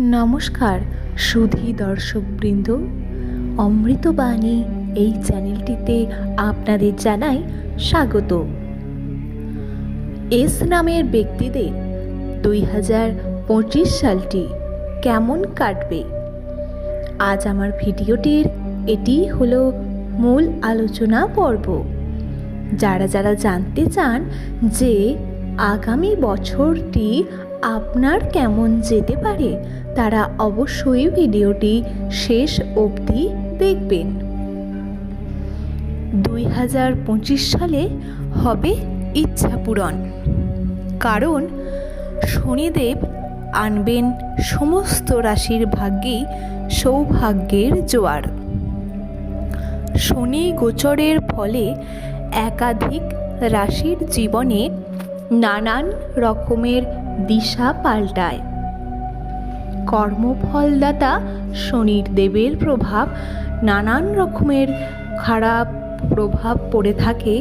নমস্কার, সুধী দর্শকবৃন্দ। অমৃতবাণী এই চ্যানেলটিতে আপনাদের জানাই স্বাগত। এস নামের ব্যক্তিদের দুই হাজার পঁচিশ সালটি কেমন কাটবে? আজ আমার ভিডিওটির এটি হলো মূল আলোচনা পর্ব। যারা যারা জানতে চান যে আগামী বছরটি আপনার কেমন যেতে পারে তারা অবশ্যই ভিডিওটি শেষ অবধি দেখবেন। দুই হাজার পঁচিশ সালে হবে ইচ্ছা পূরণ। কারণ শনিদেব আনবেন সমস্ত রাশির ভাগ্যেই সৌভাগ্যের জোয়ার। শনি গোচরের ফলে একাধিক রাশির জীবনে নানান রকমের দিশা পাল্টায়। কর্মফলদাতা শনির দেবের প্রভাব, নানান রকমের খারাপ প্রভাব পড়ে থাকে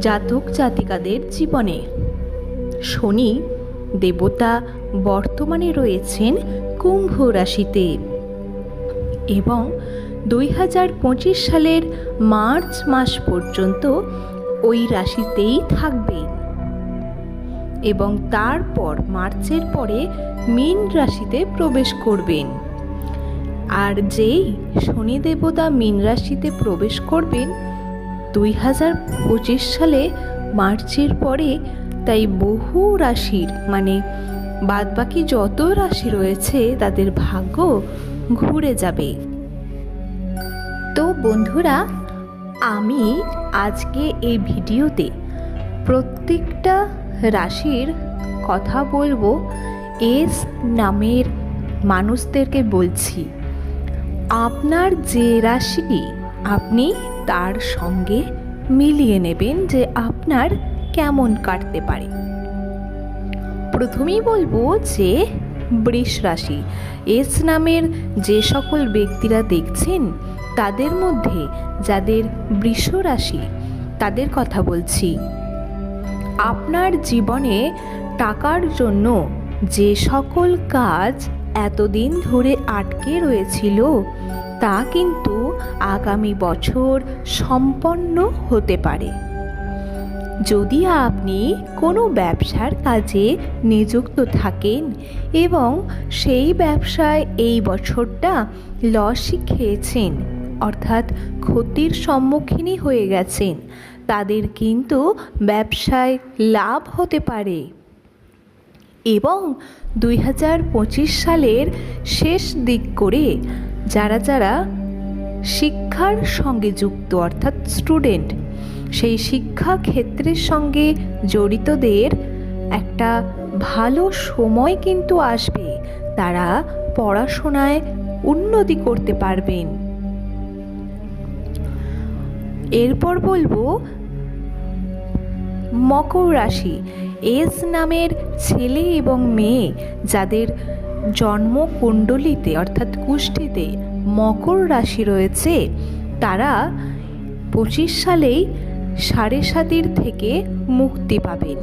জাতক জাতিকাদের জীবনে। শনি দেবতা বর্তমানে রয়েছেন কুম্ভ রাশিতে এবং দুই হাজার পঁচিশ সালের মার্চ মাস পর্যন্ত ওই রাশিতেই থাকবেন। এবং তারপর মার্চের পরে মীন রাশিতে প্রবেশ করবেন। আর যেই শনি দেবতা মীন রাশিতে প্রবেশ করবেন, দুই হাজার পঁচিশ সালে মার্চের পরে তাই বহু রাশির মানে বাদবাকি যত রাশি রয়েছে তাদের ভাগ্য ঘুরে যাবে। তো বন্ধুরা, আমি আজকে এই ভিডিওতে প্রত্যেকটা রাশির কথা বলব এস নামের মানুষদেরকে বলছি। আপনার যে রাশি আপনি তার সঙ্গে মিলিয়ে নেবেন যে আপনার কেমন কাটতে পারে। প্রথমেই বলব যে বৃষ রাশি, এস নামের যে সকল ব্যক্তিরা দেখছেন, তাদের মধ্যে যাদের বৃষ রাশি, তাদের কথা বলছি। আপনার জীবনে টাকার জন্য যে সকল কাজ এতদিন ধরে আটকে রয়েছিল, তা কিন্তু আগামী বছর সম্পন্ন হতে পারে। যদি আপনি কোনো ব্যবসার কাজে নিযুক্ত থাকেন এবং সেই ব্যবসায় এই বছরটা লসই খেয়েছেন, অর্থাৎ ক্ষতির সম্মুখীনই হয়ে গেছেন তাদের কিন্তু ব্যবসায় লাভ হতে পারে। এবং দুই হাজার পঁচিশ সালের শেষ দিক করে যারা যারা শিক্ষার সঙ্গে যুক্ত, অর্থাৎ স্টুডেন্ট সেই শিক্ষা ক্ষেত্রের সঙ্গে জড়িতদের একটা ভালো সময় কিন্তু আসবে। তারা পড়াশোনায় উন্নতি করতে পারবেন। এরপর বলব মকর রাশি। এস নামের ছেলে এবং মেয়ে যাদের জন্মকুণ্ডলিতে অর্থাৎ কুষ্ঠিতে মকর রাশি রয়েছে, তারা পঁচিশ সালেই সাড়ে সাতির থেকে মুক্তি পাবেন।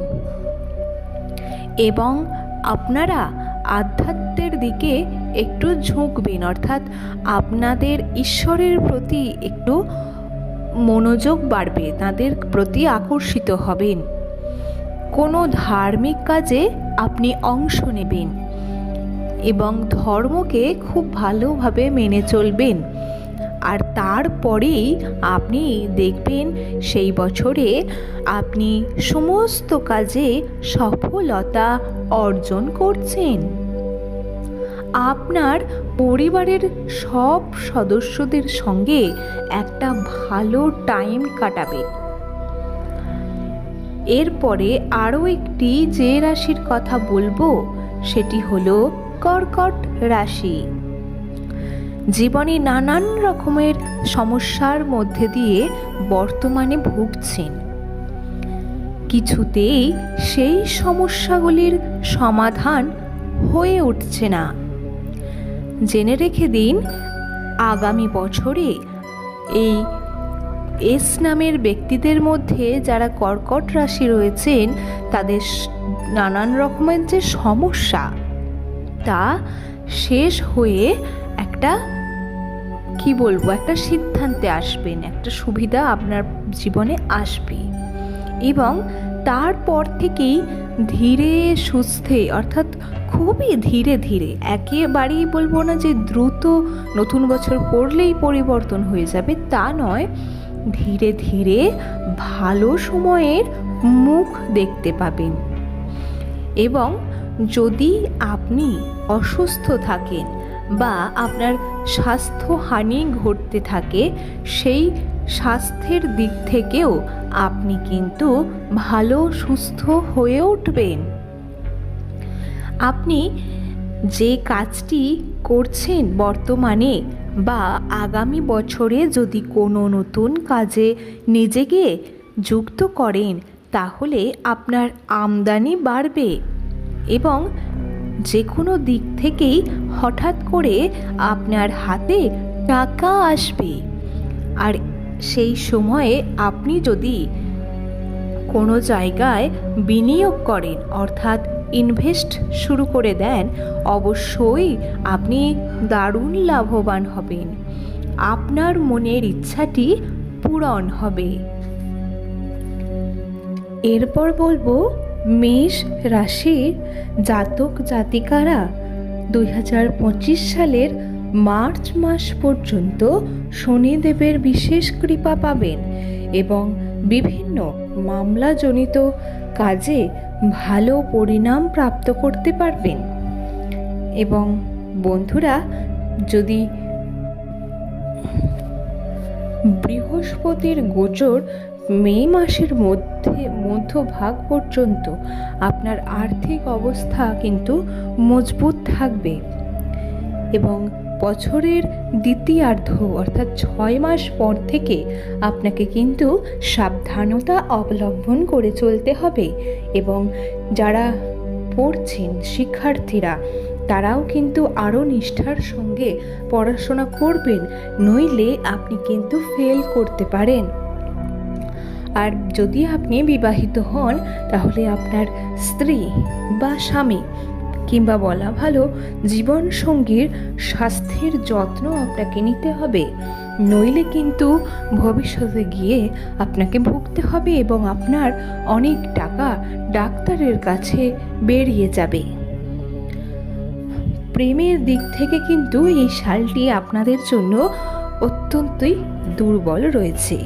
এবং আপনারা আধ্যাত্মের দিকে একটু ঝুঁকবেন, অর্থাৎ আপনাদের ঈশ্বরের প্রতি একটু মনোযোগ বাড়বে, তাদের প্রতি আকর্ষিত হবেন। কোনো ধার্মিক কাজে আপনি অংশ নেবেন এবং ধর্মকে খুব ভালোভাবে মেনে চলবেন। আর তারপরেই আপনি দেখবেন সেই বছরে আপনি সমস্ত কাজে সফলতা অর্জন করছেন। আপনার পরিবারের সব সদস্যদের সঙ্গে একটা ভালো টাইম কাটাবে এরপরে আরও একটি যে রাশির কথা বলব, সেটি হলো কর্কট রাশি। জীবনে নানান রকমের সমস্যার মধ্যে দিয়ে বর্তমানে ভুগছেন। কিছুতেই সেই সমস্যাগুলির সমাধান হয়ে উঠছে না। জেনে রেখে দিন, আগামী বছরে এই এস নামের ব্যক্তিদের মধ্যে যারা কর্কট রাশি রয়েছেন, তাদের নানান রকমের যে সমস্যা, তা শেষ হয়ে একটা, কি বলব, একটা সিদ্ধান্তে আসবেন, একটা সুবিধা আপনার জীবনে আসবে। এবং তারপর থেকেই ধীরে সুস্থে, অর্থাৎ খুবই ধীরে ধীরে, একেবারেই বলব না যে দ্রুত নতুন বছর পড়লেই পরিবর্তন হয়ে যাবে, তা নয়। ধীরে ধীরে ভালো সময়ের মুখ দেখতে পাবেন। এবং যদি আপনি অসুস্থ থাকেন বা আপনার স্বাস্থ্যহানি ঘটতে থাকে, সেই স্বাস্থ্যের দিক থেকেও আপনি কিন্তু ভালো, সুস্থ হয়ে উঠবেন। আপনি যে কাজটি করছেন বর্তমানে বা আগামী বছরে যদি কোনো নতুন কাজে নিজেকে যুক্ত করেন, তাহলে আপনার আমদানি বাড়বে এবং যে কোনো দিক থেকেই হঠাৎ করে আপনার হাতে টাকা আসবে। আর সেই সময়ে আপনি যদি কোনো জায়গায় বিনিয়োগ করেন, অর্থাৎ ইনভেস্ট শুরু করে দেন, অবশ্যই আপনি দারুণ লাভবান হবেন। আপনার মনের ইচ্ছাটি পূরণ হবে। এরপর বলব, মেষ রাশির জাতক জাতিকারা দুই হাজার পঁচিশ সালের মার্চ মাস পর্যন্ত শনিদেবের বিশেষ কৃপা পাবেন এবং বিভিন্ন মামলাজনিত কাজে ভালো পরিণাম প্রাপ্ত করতে পারবেন। এবং বন্ধুরা, যদি বৃহস্পতির গোচর মে মাসের মধ্যে, মধ্যভাগ পর্যন্ত আপনার আর্থিক অবস্থা কিন্তু মজবুত থাকবে এবং বছরের দ্বিতীয়ার্ধ অর্থাৎ ছয় মাস পর থেকে আপনাকে কিন্তু সাবধানতা অবলম্বন করে চলতে হবে এবং যারা পড়ছেন শিক্ষার্থীরা, তারাও কিন্তু আরও নিষ্ঠার সঙ্গে পড়াশোনা করবেন, নইলে আপনি কিন্তু ফেল করতে পারেন। আর যদি আপনি বিবাহিত হন, তাহলে আপনার স্ত্রী বা স্বামী কিংবা বলা ভালো জীবন সঙ্গীর স্বাস্থ্যের যত্ন আপনাকে নিতে হবে। নইলে কিন্তু ভবিষ্যতে গিয়ে আপনাকে ভুগতে হবে এবং আপনার অনেক টাকা ডাক্তারের কাছে বেরিয়ে যাবে। প্রেমের দিক থেকে কিন্তু এই শালটি আপনাদের জন্য অত্যন্তই দুর্বল রয়েছে।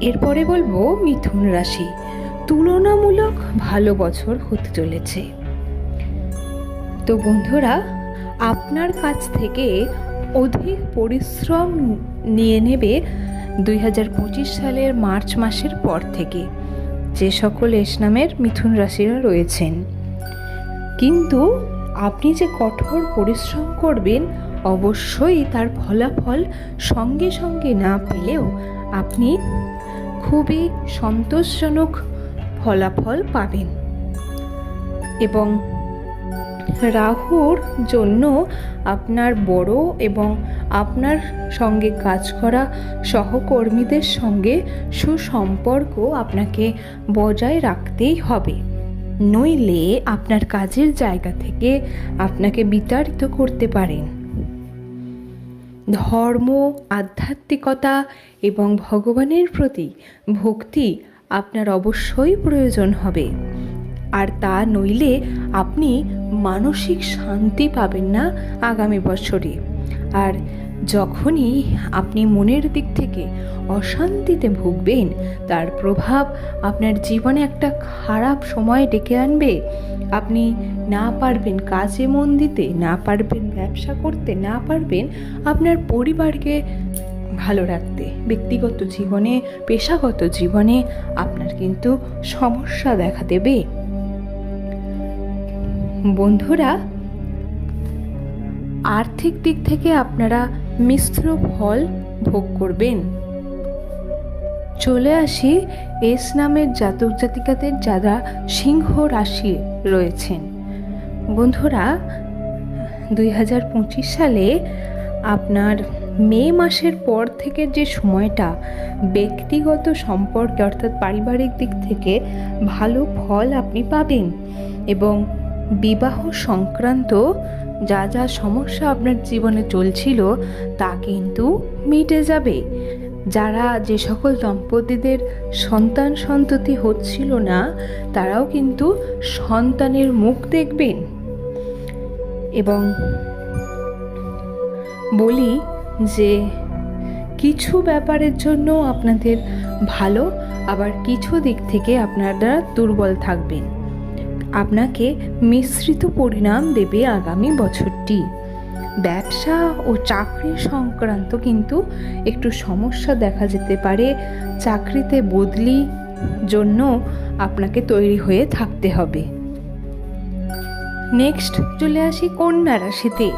এরপরে বলব মিথুন রাশি। তুলনামূলক ভালো বছর হতে চলেছে। তো বন্ধুরা, আপনার কাছ থেকে অধিক পরিশ্রম নিয়ে নেবে দুই হাজার পঁচিশ সালের মার্চ মাসের পর থেকে। যে সকল এস নামের মিথুন রাশিরা রয়েছেন। কিন্তু আপনি যে কঠোর পরিশ্রম করবেন, অবশ্যই তার ফলাফল সঙ্গে সঙ্গে না পেলেও আপনি খুবই সন্তোষজনক ফলাফল পাবেন। এবং রাহুর জন্য আপনার বড় এবং আপনার সঙ্গে কাজ করা সহকর্মীদের সঙ্গে সুসম্পর্ক আপনাকে বজায় রাখতেই হবে। নইলে আপনার কাজের জায়গা থেকে আপনাকে বিতাড়িত করতে পারেন। ধর্ম, আধ্যাত্মিকতা এবং ভগবানের প্রতি ভক্তি আপনার অবশ্যই প্রয়োজন হবে। আর তা নইলে আপনি মানসিক শান্তি পাবেন না আগামী বছরে। আর যখনই আপনি মনের দিক থেকে অশান্তিতে ভুগবেন, তার প্রভাব আপনার জীবনে একটা খারাপ সময় ডেকে আনবে। আপনি না পারবেন কাজে মন দিতে, না পারবেন ব্যবসা করতে, না পারবেন আপনার পরিবারকে ভালো রাখতে, ব্যক্তিগত জীবনে, পেশাগত জীবনে আপনার কিন্তু সমস্যা দেখা দেবে। বন্ধুরা, আর্থিক দিক থেকে আপনারা মিশ্র ফল ভোগ করবেন। চলে আসি, এস নামের জাতক জাতিকাদের যারা সিংহ রাশি রয়েছেন। বন্ধুরা, দুই হাজার পঁচিশ সালে আপনার মে মাসের পর থেকে যে সময়টা ব্যক্তিগত সম্পর্কে অর্থাৎ পারিবারিক দিক থেকে ভালো ফল আপনি পাবেন এবং বিবাহ সংক্রান্ত যা যা সমস্যা আপনার জীবনে চলছিল তা কিন্তু মিটে যাবে। যারা যে সকল দম্পতিদের সন্তান সন্ততি হচ্ছিল না, তারাও কিন্তু সন্তানের মুখ দেখবেন। এবং বলি যে কিছু ব্যাপারের জন্য আপনাদের ভালো, আবার কিছু দিক থেকে আপনারা দুর্বল থাকবেন। আপনাকে মিশ্রিত পরিণাম দেবে আগামী বছরটি। ব্যবসা ও চাকরি সংক্রান্ত কিন্তু একটু সমস্যা দেখা যেতে পারে। চাকরিতে বদলি জন্য আপনাকে তৈরি হয়ে থাকতে হবে। নেক্সট চলে আসি কন্যা রাশিতে।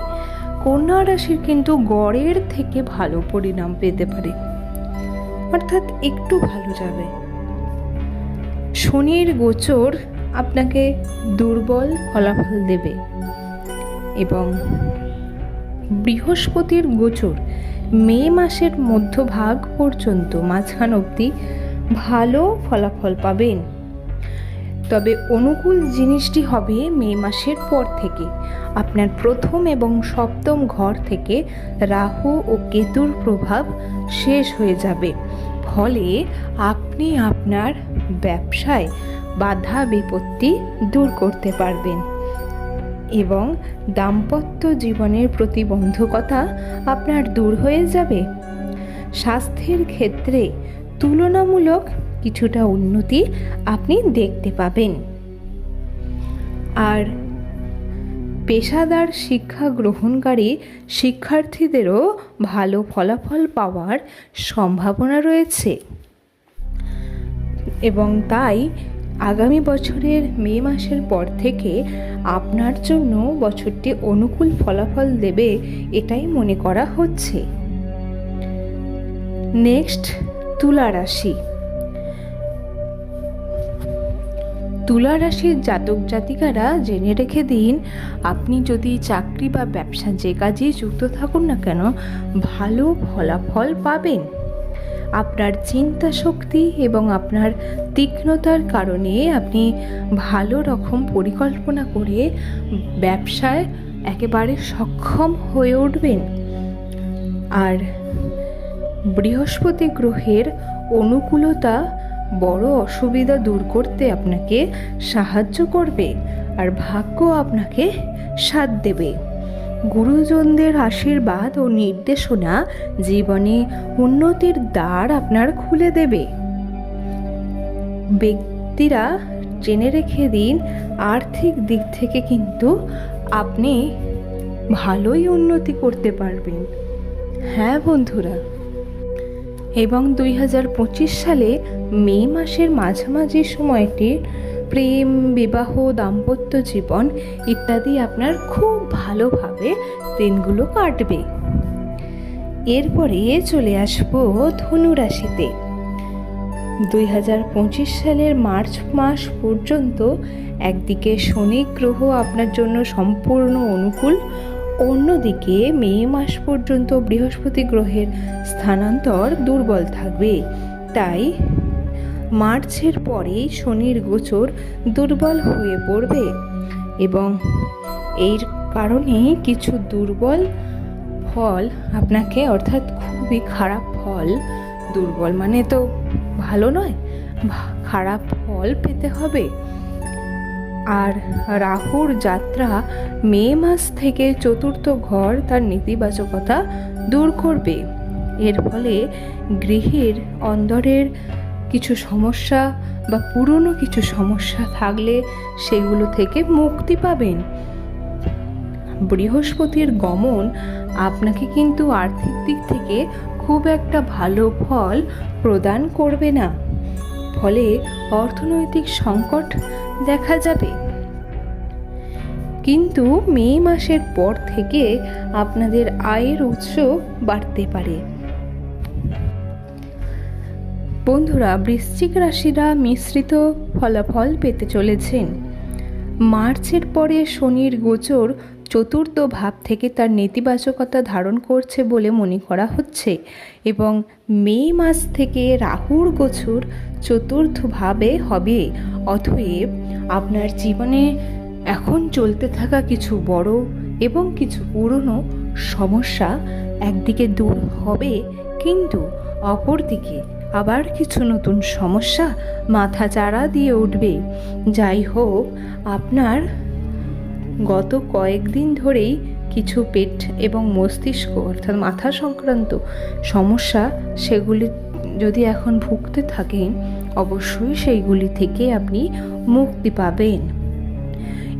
কন্যা রাশির কিন্তু গড়ের থেকে ভালো পরিণাম পেতে পারে। অর্থাৎ একটু ভালো যাবে। শনির গোচর আপনাকে দুর্বল ফলাফল দেবে এবং বৃহস্পতির গোচর মে মাসের মধ্যভাগ পর্যন্ত, মাঝখান অবধি ভালো ফলাফল পাবেন। তবে অনুকূল জিনিসটি হবে মে মাসের পর থেকে। আপনার প্রথম এবং সপ্তম ঘর থেকে রাহু ও কেতুর প্রভাব শেষ হয়ে যাবে। ফলে আপনি আপনার ব্যবসায় বাধা বিপত্তি দূর করতে পারবেন এবং দাম্পত্য জীবনের প্রতিবন্ধকতা আপনার দূর হয়ে যাবে। স্বাস্থ্যের ক্ষেত্রে তুলনামূলক কিছুটা উন্নতি আপনি দেখতে পাবেন। আর পেশাদার শিক্ষা গ্রহণকারী শিক্ষার্থীদেরও ভালো ফলাফল পাওয়ার সম্ভাবনা রয়েছে। এবং তাই আগামী বছরের মে মাসের পর থেকে আপনার জন্য বছরটি অনুকূল ফলাফল দেবে এটাই মনে করা হচ্ছে। নেক্সট তুলা রাশি। তুলা রাশির জাতক জাতিকারা জেনে রেখে দিন, আপনি যদি চাকরি বা ব্যবসা যে কাজেই যুক্ত থাকুন না কেন, ভালো ফলাফল পাবেন। আপনার চিন্তা শক্তি এবং আপনার তীক্ষ্ণতার কারণে আপনি ভালো রকম পরিকল্পনা করে ব্যবসায় একেবারে সক্ষম হয়ে উঠবেন। আর বৃহস্পতি গ্রহের অনুকূলতা বড় অসুবিধা দূর করতে আপনাকে সাহায্য করবে আর ভাগ্য আপনাকে সাথ দেবে। গুরুজনদের আশীর্বাদ ও নির্দেশনা জীবনে উন্নতির দ্বার আপনার খুলে দেবে। ব্যক্তিরা জেনে রেখে দিন, আর্থিক দিক থেকে কিন্তু আপনি ভালোই উন্নতি করতে পারবেন। হ্যাঁ বন্ধুরা এবং দুই হাজার পঁচিশ সালে মে মাসের মাঝামাঝি সময়টির প্রেম, বিবাহ, দাম্পত্য জীবন ইত্যাদি আপনার খুব ভালোভাবে দিনগুলো কাটবে। এরপরে চলে আসব ধনু রাশিতে দুই হাজার পঁচিশ সালের মার্চ মাস পর্যন্ত একদিকে শনি গ্রহ আপনার জন্য সম্পূর্ণ অনুকূল অন্যদিকে মে মাস পর্যন্ত বৃহস্পতি গ্রহের স্থানান্তর দুর্বল থাকবে। তাই মার্চের পরেই শনির গোচর দুর্বল হয়ে পড়বে এবং এর কারণে কিছু দুর্বল ফল আপনাকে অর্থাৎ খুবই খারাপ ফল, দুর্বল মানে তো ভালো নয় খারাপ ফল পেতে হবে। আর রাহুর যাত্রা মে মাস থেকে চতুর্থ ঘর তার নেতিবাচকতা দূর করবে। এর ফলে গৃহের অন্দরের কিছু সমস্যা বা পুরনো কিছু সমস্যা থাকলে সেগুলো থেকে মুক্তি পাবেন। বৃহস্পতির গমন আপনাকে কিন্তু আর্থিক দিক থেকে খুব একটা ভালো ফল প্রদান করবে না। ফলে অর্থনৈতিক সংকট দেখা যাবে। কিন্তু মে মাসের পর থেকে আপনাদের আয়ের উৎস বাড়তে পারে। বন্ধুরা, বৃশ্চিক রাশিরা মিশ্রিত ফলাফল পেতে চলেছেন। মার্চের পরে শনির গোচর চতুর্থ ভাব থেকে তার নেতিবাচকতা ধারণ করছে বলে মনে করা হচ্ছে এবং মে মাস থেকে রাহুর গোচর চতুর্থ ভাবে হবে। অতএব আপনার জীবনে এখন চলতে থাকা কিছু বড় এবং কিছু পুরনো সমস্যা একদিকে দূর হবে, কিন্তু অপরদিকে আবার কিছু নতুন সমস্যা মাথা চাড়া দিয়ে উঠবে। যাই হোক, আপনার গত কয়েকদিন ধরেই কিছু পেট এবং মস্তিষ্ক, অর্থাৎ মাথা সংক্রান্ত সমস্যা, সেগুলি যদি এখন ভুগতে থাকেন অবশ্যই সেইগুলি থেকে আপনি মুক্তি পাবেন।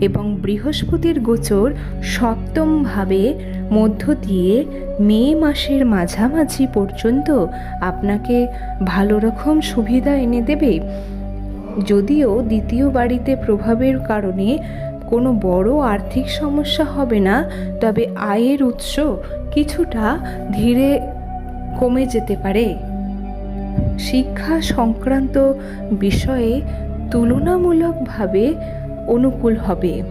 এবং বৃহস্পতির গোচর সপ্তমভাবে মধ্য দিয়ে মে মাসের মাঝামাঝি পর্যন্ত আপনাকে ভালো রকম সুবিধা এনে দেবে। যদিও দ্বিতীয় বাড়িতে প্রভাবের কারণে কোনো বড় আর্থিক সমস্যা হবে না, তবে আয়ের উৎস কিছুটা ধীরে কমে যেতে পারে। শিক্ষা সংক্রান্ত বিষয়ে তুলনামূলকভাবে অনুকূল হবে।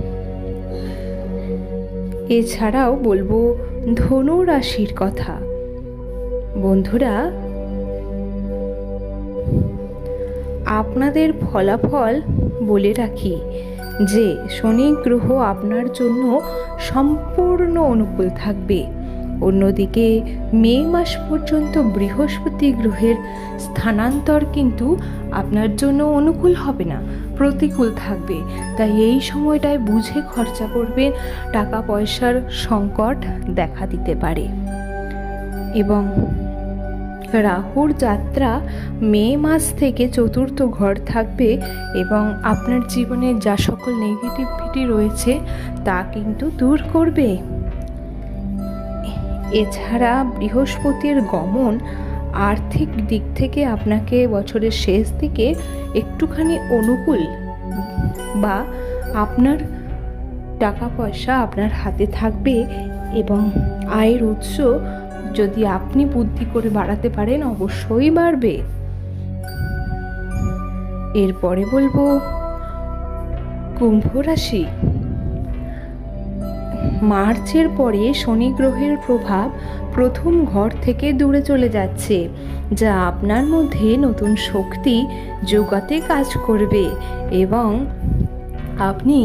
এছাড়াও বলব ধনু রাশির কথা। বন্ধুরা, আপনাদের ফলাফল বলে রাখি। যে শনি গ্রহ আপনার জন্য সম্পূর্ণ অনুকূল থাকবে। অন্যদিকে মে মাস পর্যন্ত বৃহস্পতি গ্রহের স্থানান্তর কিন্তু আপনার জন্য অনুকূল হবে না, প্রতিকূল থাকবে। তাই এই সময়টায় বুঝে খরচা করবেন, টাকা পয়সার সংকট দেখা দিতে পারে। এবং রাহুর যাত্রা মে মাস থেকে চতুর্থ ঘর থাকবে এবং আপনার জীবনে যা সকল নেগেটিভিটি রয়েছে তা কিন্তু দূর করবে। এছাড়া বৃহস্পতির গমন আর্থিক দিক থেকে আপনাকে বছরের শেষ দিকে একটুখানি অনুকূল বা আপনার টাকা পয়সা আপনার হাতে থাকবে এবং আয়ের উৎস যদি আপনি বুদ্ধি করে বাড়াতে পারেন, অবশ্যই বাড়বে। এরপরে বলব, কুম্ভ রাশি। মার্চের পরে শনি গ্রহের প্রভাব প্রথম ঘর থেকে দূরে চলে যাচ্ছে, যা আপনার মধ্যে নতুন শক্তি যোগাতে কাজ করবে এবং আপনি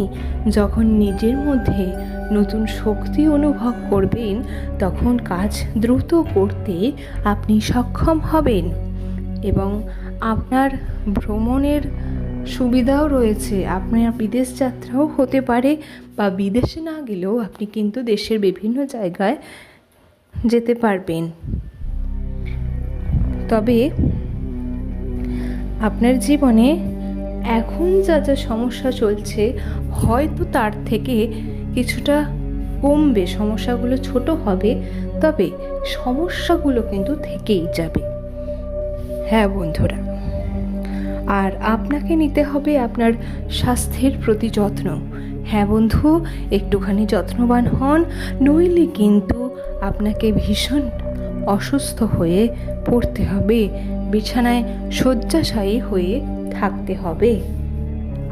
যখন নিজের মধ্যে নতুন শক্তি অনুভব করবেন, তখন কাজ দ্রুত করতে আপনি সক্ষম হবেন এবং আপনার ভ্রমণের সুবিধাও রয়েছে। আপনার বিদেশ যাত্রাও হতে পারে বা বিদেশে না গেলেও আপনি কিন্তু দেশের বিভিন্ন জায়গায় যেতে পারবেন। তবে আপনার জীবনে এখন যা যা সমস্যা চলছে, হয়তো তার থেকে কিছুটা কমবে। সমস্যাগুলো ছোট হবে, তবে সমস্যাগুলো কিন্তু থেকেই যাবে। হ্যাঁ বন্ধুরা, আর আপনাকে নিতে হবে আপনার স্বাস্থ্যের প্রতি যত্ন। হ্যাঁ বন্ধু, একটুখানি যত্নবান হন, নইলে কিন্তু আপনাকে ভীষণ অসুস্থ হয়ে পড়তে হবে, বিছানায় শয্যাশায়ী হয়ে থাকতে হবে।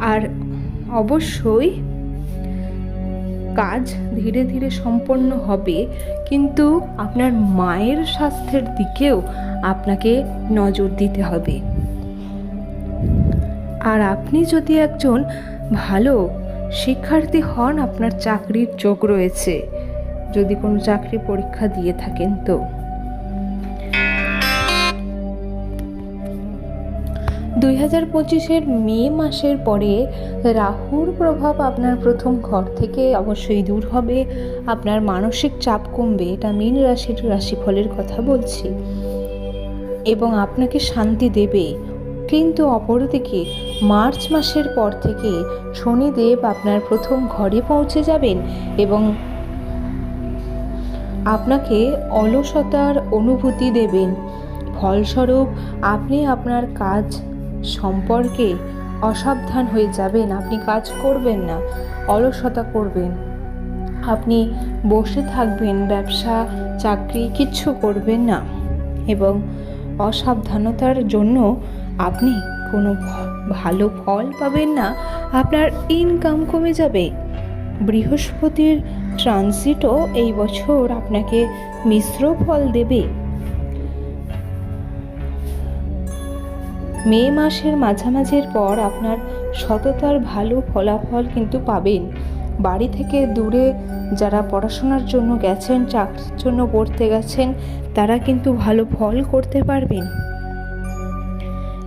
আর অবশ্যই কাজ ধীরে ধীরে সম্পন্ন হবে, কিন্তু আপনার মায়ের স্বাস্থ্যের দিকেও আপনাকে নজর দিতে হবে। আর আপনি যদি একজন ভালো শিক্ষার্থী হন, আপনার চাকরির চোখ রয়েছে। যদি কোনো চাকরি পরীক্ষা দিয়ে থাকেন তো। দুই হাজার পঁচিশের মে মাসের পরে রাহুর প্রভাব আপনার প্রথম ঘর থেকে অবশ্যই দূর হবে। আপনার মানসিক চাপ কমবে, এটা মীন রাশির রাশিফলের কথা বলছি। এবং আপনাকে শান্তি দেবে। কিন্তু অপরদিকে মার্চ মাসের পর থেকে শনিদেব আপনার প্রথম ঘরে পৌঁছে যাবেন এবং আপনাকে অলসতার অনুভূতি দেবেন। ফলস্বরূপ আপনি আপনার কাজ সম্পর্কে অসাবধান হয়ে যাবেন। আপনি কাজ করবেন না, অলসতা করবেন। আপনি বসে থাকবেন, ব্যবসা, চাকরি কিচ্ছু করবেন না। এবং অসাবধানতার জন্য আপনি কোনো ভালো ফল পাবেন না। আপনার ইনকাম কমে যাবে। বৃহস্পতির ট্রানজিটও এই বছর আপনাকে মিশ্র ফল দেবে। মে মাসের মাঝামাঝির পর আপনার সততার ভালো ফলাফল কিন্তু পাবেন। বাড়ি থেকে দূরে যারা পড়াশোনার জন্য গেছেন, চাকরির জন্য পড়তে গেছেন, তারা কিন্তু ভালো ফল করতে পারবেন।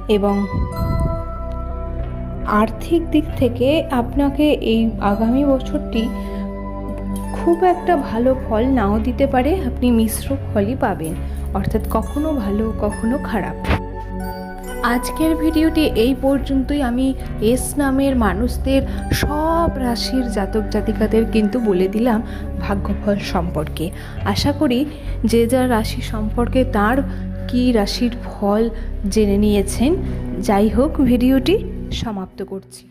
এবং আর্থিক দিক থেকে আপনাকে এই আগামী বছরটি খুব একটা ভালো ফল নাও দিতে পারে, আপনি মিশ্র ফলই পাবেন। অর্থাৎ কখনো ভালো, কখনো খারাপ। আজকের ভিডিওটি এই পর্যন্তই। আমি এস নামের মানুষদের সব রাশির জাতক জাতিকাদের কিন্তু বলে দিলাম ভাগ্যফল সম্পর্কে। আশা করি যে যার রাশি সম্পর্কে তার কি রাশির ফল জেনে নিয়েছেন। যাই হোক, ভিডিওটি সমাপ্ত করছি।